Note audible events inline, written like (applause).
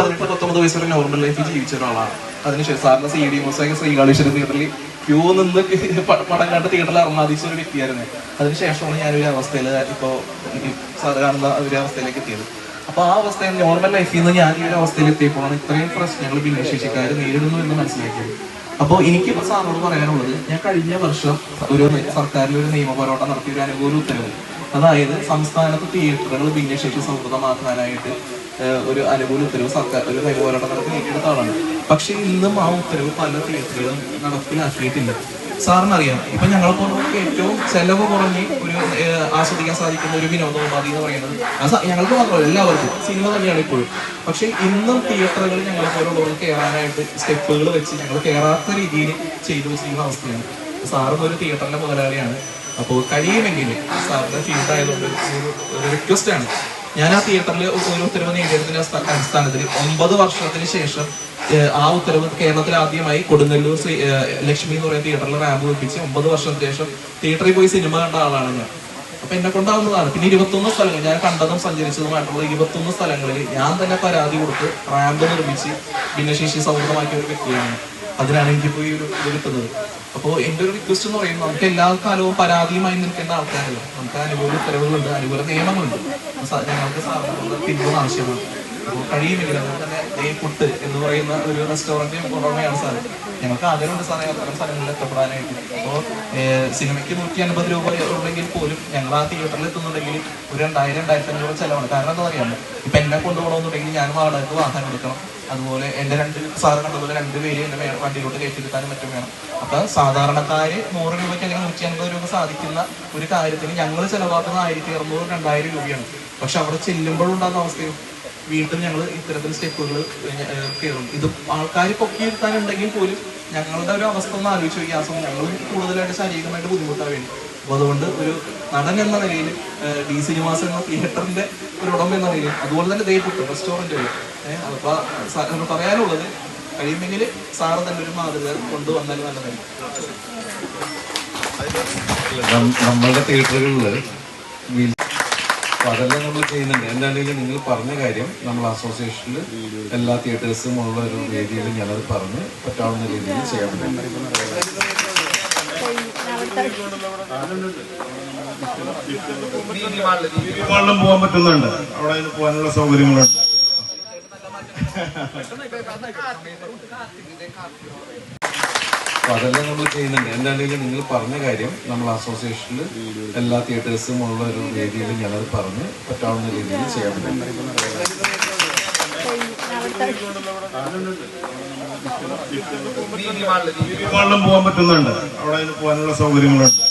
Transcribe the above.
പതിനെട്ട് പത്തൊമ്പത് വയസ്സ് വരെ നോർമൽ ലൈഫ് ജീവിച്ച ഒരാളാണ്. അതിനുശേഷം സാറിന് സി ഡി മൊസൈക്ക് ശ്രീകാളീശ്വരൻ തിയേറ്ററിൽ ക്യൂ നിന്ന് (laughs) പടം കണ്ട് തിയേറ്ററിൽ ഇറങ്ങാതിച്ച ഒരു വ്യക്തിയായിരുന്നു. അതിനുശേഷമാണ് ഞാൻ ഒരു അവസ്ഥയിൽ ഇപ്പോൾ സാറ് കാണുന്ന ഒരു അവസ്ഥയിലേക്ക് എത്തിയത്. അപ്പോൾ ആ അവസ്ഥയിൽ നോർമൽ ലൈഫിൽ നിന്ന് ഞാൻ ഈ ഒരു അവസ്ഥയിൽ എത്തിയപ്പോഴാണ് ഇത്രയും പ്രശ്നങ്ങൾ ഭിന്നശേഷിക്കാർ നേരിടുന്നു എന്ന് മനസ്സിലാക്കിയത്. അപ്പോൾ എനിക്കിപ്പോൾ സാറിനോട് പറയാനുള്ളത് ഞാൻ കഴിഞ്ഞ വർഷം ഒരു സർക്കാരിൽ ഒരു നിയമ പോരാട്ടം നടത്തിയ ഒരു അനുകൂല ഉത്തരവ്. അതായത് സംസ്ഥാനത്ത് തിയേറ്ററുകൾ ഭിന്നശേഷി സൗഹൃദമാക്കാനായിട്ട് ഒരു അനുകൂല ഉത്തരവ് സർക്കാർ ഒരു നിയമ പോരാട്ടം നടത്തി ആളാണ്. പക്ഷേ ഇന്നും ആ ഉത്തരവ് പല തിയേറ്ററുകളും നടപ്പിലാക്കിയിട്ടില്ല. സാറിനറിയാം ഇപ്പൊ ഞങ്ങളെ ഏറ്റവും ചെലവ് കുറഞ്ഞ് ഒരു ആസ്വദിക്കാൻ സാധിക്കുന്ന ഒരു വിനോദോപാധി എന്ന് പറയുന്നത് ഞങ്ങൾക്ക് മാത്രമല്ല എല്ലാവർക്കും. സിനിമ തന്നെയാണ് ഇപ്പോഴും. പക്ഷെ ഇന്നും തിയേറ്ററുകൾ ഞങ്ങളെ പോലുള്ളവർ കയറാനായിട്ട് സ്റ്റെപ്പുകൾ വെച്ച് ഞങ്ങൾ കയറാത്ത രീതിയിൽ ചെയ്തു വെച്ചിരിക്കുന്ന അവസ്ഥയാണ്. സാറും ഒരു തിയേറ്ററിന്റെ മുതലാളിയാണ്. അപ്പോൾ കഴിയുമെങ്കിൽ സാറിന്റെ ഫീൽഡ് ആയതുകൊണ്ട് ഒരു- ഒരു റിക്വസ്റ്റ് ആണ്. ഞാൻ ആ തിയേറ്ററിൽ ഒരു ഉത്തരവ് നേടിയതിന്റെ അടിസ്ഥാ- അടിസ്ഥാനത്തിൽ ഒമ്പത് വർഷത്തിന് ശേഷം ആ ഉത്തരവ് കേരളത്തിൽ ആദ്യമായി കൊടുങ്ങല്ലൂർ ലക്ഷ്മി എന്ന് പറയുന്ന തിയേറ്ററിൽ റാമ്പ് വെപ്പിച്ച് ഒമ്പത് വർഷത്തിന് ശേഷം തിയേറ്ററിൽ പോയി സിനിമ കണ്ട ആളാണ് ഞാൻ. അപ്പൊ എന്നെ കൊണ്ടാവുന്നതാണ്. പിന്നെ ഇരുപത്തൊന്ന് സ്ഥലങ്ങൾ ഞാൻ കണ്ടതും സഞ്ചരിച്ചതുമായിട്ടുള്ള ഇരുപത്തൊന്ന് സ്ഥലങ്ങളിൽ ഞാൻ തന്നെ പരാതി കൊടുത്ത് റാമ്പ് നിർമ്മിച്ച് ഭിന്നശേഷി സൗഹൃദമാക്കിയ ഒരു വ്യക്തിയാണ് അതിനാണ് എനിക്ക് പോയി ഒരു ഇത് കിട്ടുന്നത്. അപ്പോൾ എന്റെ ഒരു റിക്വസ്റ്റ് എന്ന് പറയുന്നത് നമുക്ക് എല്ലാ കാലവും പരാതിയുമായി നിൽക്കേണ്ട ആൾക്കാരല്ല? നമുക്ക് അനുകൂല ഉത്തരവുകളുണ്ട് അനുകൂല നിയമങ്ങളുണ്ട്. ഞങ്ങൾക്ക് സാധനങ്ങൾ പിന്തുണ ആവശ്യമാണ്. കഴിയുമെങ്കിൽ അതുപോലെ തന്നെ പുട്ട് എന്ന് പറയുന്ന ഒരു റെസ്റ്റോറന്റ് ഉടമയാണ് സാർ ഞങ്ങൾക്ക് ആഗ്രഹമുണ്ട് സാറേ അത്തരം സ്ഥലങ്ങളിൽ എത്തപ്പെടാനായിട്ട്. അപ്പോൾ സിനിമയ്ക്ക് നൂറ്റി അൻപത് രൂപ ഉണ്ടെങ്കിൽ പോലും ഞങ്ങൾ ആ തിയേറ്ററിൽ എത്തുന്നുണ്ടെങ്കിൽ ഒരു രണ്ടായിരം രണ്ടായിരത്തി അഞ്ഞൂറ് ചിലവാണ്. കാരണം എന്താ പറയുക ഇപ്പം എന്നെ കൊണ്ടുപോകണമെന്നുണ്ടെങ്കിൽ ഞാൻ വാടകയ്ക്ക് വാഹനം എടുക്കണം. അതുപോലെ എന്റെ രണ്ട് സാറ് കണ്ടതുപോലെ രണ്ട് പേര് എന്നെ വേണം. വണ്ടിയിലോട്ട് കയറ്റിയെടുക്കാനും മറ്റും വേണം. അപ്പം സാധാരണക്കാര് നൂറ് രൂപയ്ക്ക് അങ്ങനെ നൂറ്റി അൻപത് രൂപ സാധിക്കുന്ന ഒരു കാര്യത്തിന് ഞങ്ങൾ ചിലവാക്കുന്ന ആയിരത്തി അറുന്നൂറ് രണ്ടായിരം രൂപയാണ്. പക്ഷെ അവിടെ ചെല്ലുമ്പോഴുണ്ടാകുന്ന അവസ്ഥയും? വീണ്ടും ഞങ്ങൾ ഇത്തരത്തിൽ സ്റ്റെപ്പുകൾ കയറും. ഇത് ആൾക്കാർ പൊക്കിയിരുത്താനുണ്ടെങ്കിൽ പോലും ഞങ്ങളുടെ ഒരു അവസ്ഥ ഒന്ന് ആലോചിച്ച് നോക്കി സമയം ഞങ്ങൾ കൂടുതലായിട്ട് ശാരീരികമായിട്ട് ബുദ്ധിമുട്ടാൻ വേണ്ടി അപ്പോൾ അതുകൊണ്ട് ഒരു നടൻ എന്ന നിലയിൽ ഡി സിനിമാസ് എന്ന തിയേറ്ററിന്റെ ഒരു ഉടമ എന്ന നിലയിൽ അതുപോലെ തന്നെ ദേപ്പുട്ട് റെസ്റ്റോറന്റുകൾ അപ്പോൾ പറയാനുള്ളത് കഴിയുമെങ്കിൽ സാറ് തന്നെ ഒരു മാതൃക കൊണ്ടുവന്നാൽ നല്ലതായിരിക്കും. നമ്മളുടെ തിയേറ്ററുകളിൽ അതെല്ലാം നമ്മൾ ചെയ്യുന്നുണ്ട്. എന്താണെങ്കിലും നിങ്ങൾ പറഞ്ഞ കാര്യം നമ്മൾ അസോസിയേഷനിൽ എല്ലാ തിയേറ്റേഴ്സും ഉള്ള ഒരു രീതിയിൽ ഞാനത് പറഞ്ഞ്. പറ്റാവുന്ന രീതിയിൽ ചെയ്യാൻ പറ്റും. പോകാൻ പറ്റുന്നുണ്ട്. അവിടെ പോകാനുള്ള സൗകര്യങ്ങളുണ്ട്. അപ്പൊ അതെല്ലാം നമ്മൾ ചെയ്യുന്നുണ്ട്. എന്താണെങ്കിലും നിങ്ങൾ പറഞ്ഞ കാര്യം നമ്മൾ അസോസിയേഷനിൽ എല്ലാ തിയേറ്റേഴ്സും ഉള്ള ഒരു രീതിയിൽ ഞാനത് പറഞ്ഞ്. പറ്റാവുന്ന രീതിയിൽ ചെയ്യാൻ പറ്റും. മാളിലും പോകാൻ പറ്റുന്നുണ്ട്. അവിടെ പോകാനുള്ള സൗകര്യങ്ങളുണ്ട്.